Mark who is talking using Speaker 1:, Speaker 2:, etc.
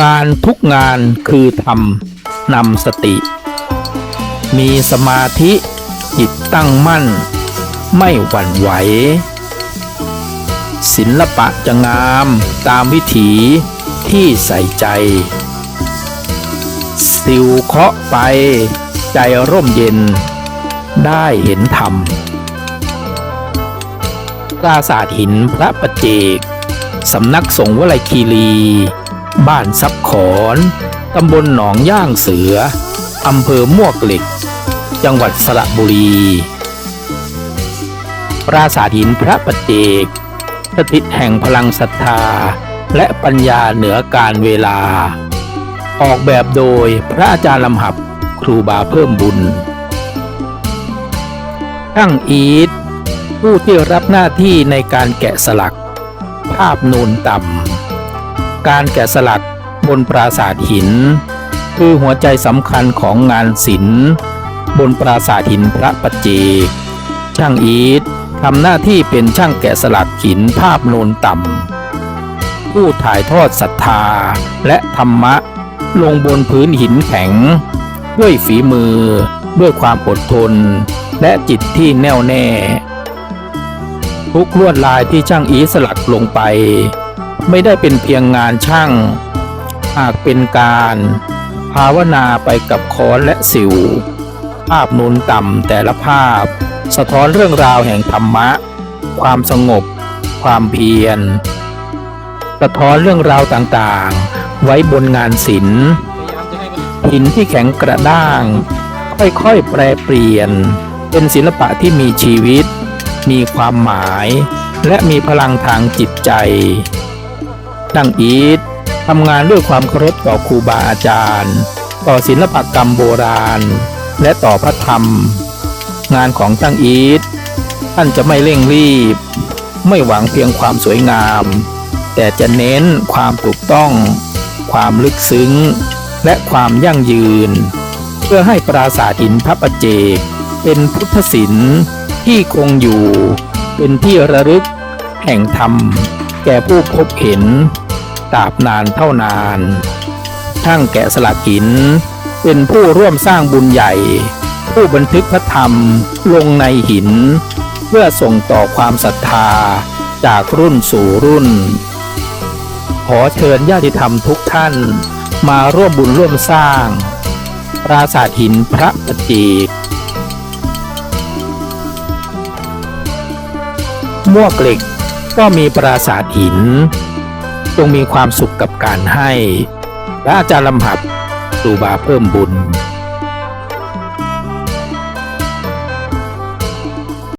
Speaker 1: งานทุกงานคือทำนำสติ มีสมาธิจิตตั้งมั่น ไม่หวั่นไหว ศิลปะจะงามตามวิถีที่ใส่ใจ สิวเคาะไป ใจร่มเย็น ได้เห็นธรรมปราสาทหินพระประเจก สำนักสงฆ์วลัยคีรี บ้านซับขอนตำบลหนองย่างเสืออำเภอมวกเหล็ก จังหวัดสระบุรี ปราสาทหินพระประเจกสถิตแห่งพลังศรัทธา และปัญญาเหนือการเวลา ออกแบบโดยพระอาจารย์ลำหับครูบาเพิ่มบุญช่างอีทผู้ที่รับหน้าที่ในการแกะสลัก ภาพนูนต่ำ การแกะสลักบนปราสาทหิน คือหัวใจสำคัญของงานศิลป์บนปราสาทหินพระปัจเจกช่างอีททำหน้าที่เป็นช่างแกะสลักหินภาพโนนต่ำผู้ถ่ายทอดศรัทธาและธรรมะลงบนพื้นหินแข็ง ด้วยฝีมือด้วยความอดทน และจิตที่แน่วแน่ ทุกลวดลายที่ช่างอีสลักลงไป ไม่ได้เป็นเพียงงานช่าง หากเป็นการภาวนาไปกับค้อนและสิว ภาพนูนต่ำแต่ละภาพ สะท้อนเรื่องราวแห่งธรรมะ ความสงบ ความเพียร สะท้อนเรื่องราวต่างๆ ไว้บนงานศิลป์หินที่แข็งกระด้าง ค่อยๆ แปรเปลี่ยน เป็นศิลปะที่มีชีวิต มีความหมาย และมีพลังทางจิตใจ ดังอีททำงานด้วยความเคารพต่อครูบาอาจารย์ ต่อศิลปกรรมโบราณ และต่อพระธรรม งานของช่างอีทท่านจะไม่เร่งรีบ ไม่หวังเพียงความสวยงาม แต่จะเน้นความถูกต้อง ความลึกซึ้ง และความยั่งยืน เพื่อให้ปราสาทหินพระประเจก เป็นพุทธศิลป์ที่คงอยู่ เป็นที่ระลึกแห่งธรรม แก่ผู้พบเห็นตราบนานเท่านานช่างแกะสลักหิน เป็นผู้ร่วมสร้างบุญใหญ่ ผู้บันทึกพระธรรมลงในหิน เพื่อส่งต่อความศรัทธาจากรุ่นสู่รุ่น ขอเชิญญาติธรรมทุกท่านมาร่วมบุญร่วมสร้าง ปราสาทหินพระประเจกมวกเหล็ก ก็มีปราสาทหิน จงมีความสุขกับการให้และอาจารย์ลำหับครูบาเพิ่มบุญ